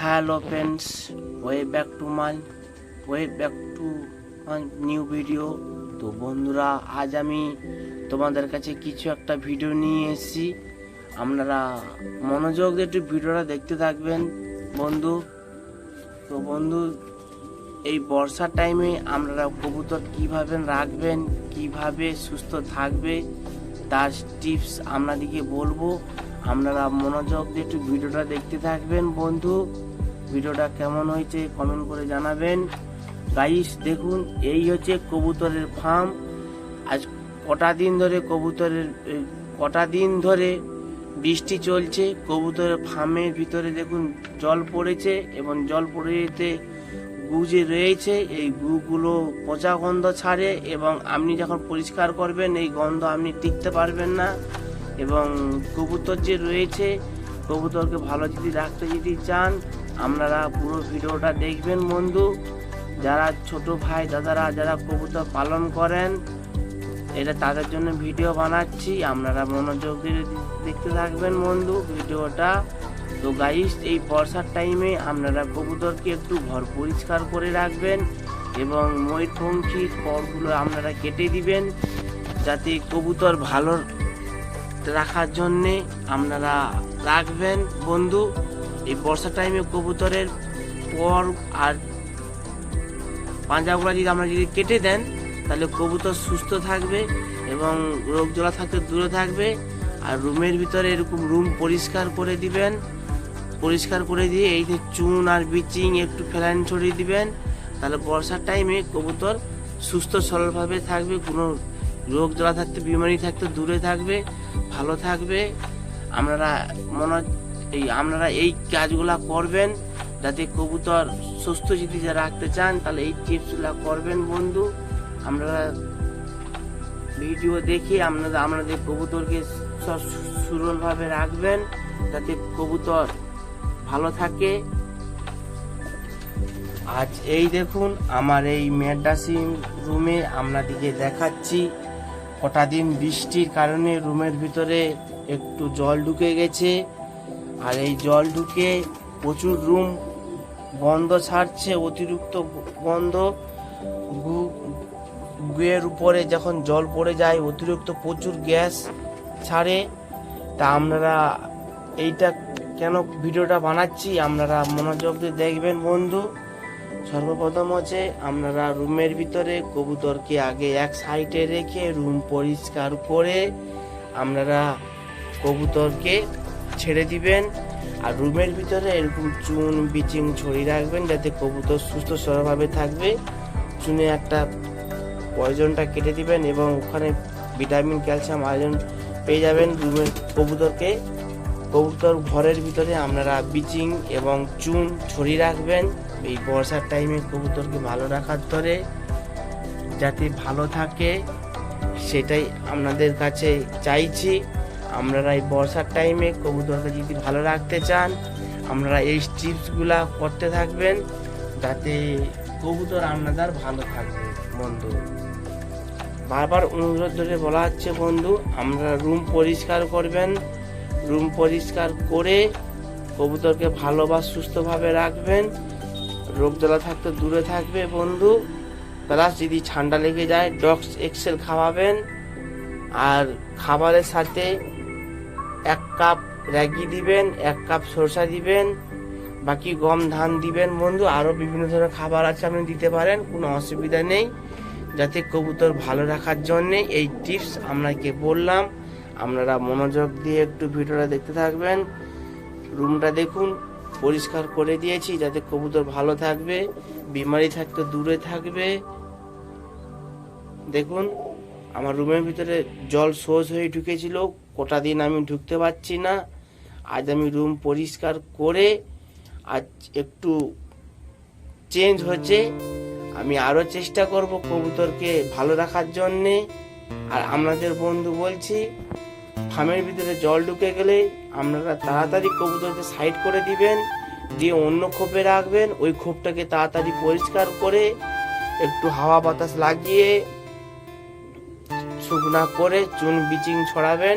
Hello friends way back to my way back to my new video তো বন্ধুরা, আজ আমি তোমাদের কাছে কিছু একটা ভিডিও নিয়ে এসেছি। আপনারা মনোযোগ দিয়ে একটু ভিডিওটা দেখতে থাকবেন, বন্ধু। তো বন্ধু, এই বর্ষার টাইমে আপনারা কবুতর কীভাবে রাখবেন, কীভাবে সুস্থ থাকবে, তার টিপস আপনাদেরকে বলব। আপনারা মনোযোগ দিয়ে একটু ভিডিওটা দেখতে থাকবেন, বন্ধু। ভিডিওটা কেমন হয়েছে কমেন্ট করে জানাবেন। গাইস দেখুন, এই হচ্ছে কবুতরের ফার্ম আজ কটা দিন ধরে কবুতরের কটা দিন ধরে বৃষ্টি চলছে। কবুতরের ফার্মের ভিতরে দেখুন, জল পড়েছে এবং জল পড়ে যেতে গু যে রয়েছে। এই গুগুলো পচা গন্ধ ছাড়ে এবং আপনি যখন পরিষ্কার করবেন, এই গন্ধ আপনি টিকতে পারবেন না। এবং কবুতর যে রয়েছে, কবুতরকে ভালো যদি রাখতে যদি চান আপনারা পুরো ভিডিওটা দেখবেন বন্ধু। যারা ছোট ভাই, দাদারা, যারা কবুতর পালন করেন এটা তাদের জন্য ভিডিও বানাচ্ছি। আপনারা মনোযোগ দিয়ে দেখতে থাকবেন বন্ধু ভিডিওটা। তো গাইস এই বর্ষার টাইমে আপনারা কবুতরকে একটু ঘর পরিষ্কার করে রাখবেন এবং ময়ূরপঙ্খীর পরগুলো আপনারা কেটে দিবেন যাতে কবুতর ভালো রাখার জন্যে আপনারা রাখবেন বন্ধু। এই বর্ষার টাইমে কবুতরের পর আর পাঞ্জাগুলো যদি আমরা যদি কেটে দেন, তাহলে কবুতর সুস্থ থাকবে এবং রোগ জ্বলা থাকতে দূরে থাকবে। আর রুমের ভিতরে এরকম রুম পরিষ্কার করে দিবেন। পরিষ্কার করে দিয়ে এই যে চুন আর বিচিং একটু ফেলাইন ছড়িয়ে দিবেন, তাহলে বর্ষার টাইমে কবুতর সুস্থ সরলভাবে থাকবে, কোনো রোগ জ্বালা থাকতে, বিমারি থাকতে দূরে থাকবে, ভালো থাকবে। আপনারা মনে এই আপনারা এই কাজগুলা করবেন যাতে কবুতর সুস্থ যদি রাখতে চান, তাহলে এই টিপসগুলো করবেন বন্ধু। আপনারা ভিডিও দেখে আপনারা, আপনাদের কবুতরকে সুরলভাবে রাখবেন যাতে কবুতর ভালো থাকে। আজ এই দেখুন, আমার এই মেডাসিন রুমে আপনাদেরকে দেখাচ্ছি। কটা দিন বৃষ্টির কারণে রুমের ভিতরে একটু জল ঢুকে গেছে। আর এই জল ঢুকে প্রচুর রুম গন্ধ ছাড়ছে, অতিরিক্ত গন্ধ গুয়ের উপরে যখন জল পড়ে যায়, অতিরিক্ত প্রচুর গ্যাস ছাড়ে। তা আপনারা এইটা কেন ভিডিওটা বানাচ্ছি, আপনারা মনোযোগ দিয়ে দেখবেন বন্ধু। সর্বপ্রথম হচ্ছে আপনারা রুমের ভিতরে কবুতরকে আগে এক সাইডে রেখে রুম পরিষ্কার করে আপনারা কবুতরকে ছেড়ে দিবেন। আর রুমের ভিতরে এরকম চুন, বিচিং ছড়িয়ে রাখবেন যাতে কবুতর সুস্থ সরভাবে থাকবে। চুনে একটা পয়জনটা কেটে দিবেন এবং ওখানে ভিটামিন, ক্যালসিয়াম আয়রন পেয়ে যাবেন রুমের কবুতরকে। কবুতর ঘরের ভিতরে আপনারা বিচিং এবং চুন ছড়িয়ে রাখবেন। এই বর্ষার টাইমে কবুতরকে ভালো রাখার ধরে যাতে ভালো থাকে, সেটাই আপনাদের কাছে চাইছি। আপনারা এই বর্ষার টাইমে কবুতরকে যদি ভালো রাখতে চান আপনারা এই টিপসগুলা করতে থাকবেন যাতে কবুতর আপনাদের ভালো থাকবে। বন্ধু, বারবার অনুরোধ ধরে বলা হচ্ছে, বন্ধু আমরা রুম পরিষ্কার করবেন। রুম পরিষ্কার করে কবুতরকে ভালো বা সুস্থভাবে রাখবেন। রোগ জ্বালা থাকতে দূরে থাকবে, বন্ধু। প্লাস যদি ঠান্ডা লেগে যায় ডক্স এক্সেল খাওয়াবেন। আর খাবারের সাথে এক কাপ র্যাগি দিবেন, এক কাপ সরষা দিবেন, বাকি গম, ধান দিবেন। বন্ধু আরও বিভিন্ন ধরনের খাবার আছে, আপনি দিতে পারেন, কোনো অসুবিধা নেই। যাতে কবুতর ভালো রাখার জন্যে এই টিপস আপনাকে বললাম। আপনারা মনোযোগ দিয়ে একটু ভিডিওটা দেখতে থাকবেন। রুমটা দেখুন, পরিষ্কার করে দিয়েছি, যাতে কবুতর ভালো থাকবে, বিমারি থাকতে দূরে থাকবে। দেখুন, আমার রুমের ভিতরে জল সোজ হয়ে ঢুকেছিল কটা দিন আমি ঢুকতে পারছি না। আজ আমি রুম পরিষ্কার করে আজ একটু চেঞ্জ হচ্ছে। আমি আরও চেষ্টা করব কবুতরকে ভালো রাখার জন্যে। আর আপনাদের বন্ধু বলছি, ফার্মের ভিতরে জল ঢুকে গেলে আপনারা তাড়াতাড়ি কবুতরকে সাইড করে দিবেন, দিয়ে অন্য খোপে রাখবেন, ওই খোপটাকে তাড়াতাড়ি পরিষ্কার করে একটু হাওয়া বাতাস লাগিয়ে শুকনা করে চুন বিচিং ছড়াবেন।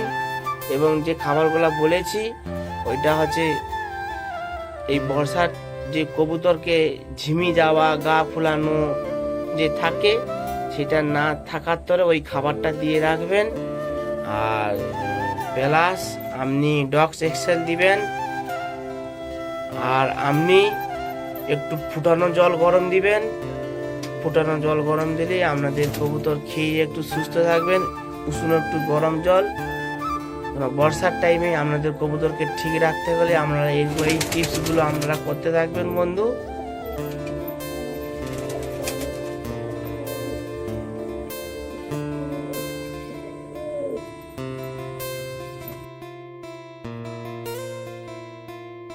এবং যে খাবারগুলো বলেছি, ওইটা হচ্ছে এই বর্ষার যে কবুতরকে ঝিমি যাওয়া, গা ফুলানো যে থাকে, সেটা না থাকার তরে ওই খাবারটা দিয়ে রাখবেন। আর প্লাস আপনি ডক্স এক্সেল দিবেন। আর আপনি একটু ফুটানো জল গরম দিবেন। ফুটানো জল গরম দিলে আপনাদের কবুতর খেয়ে একটু সুস্থ থাকবেন, উষ্ণ একটু গরম জল। বর্ষার টাইমে আপনাদের কবুতরকে ঠিক রাখতে হলে এই এই টিপসগুলো আপনারা করতে থাকবেন বন্ধু।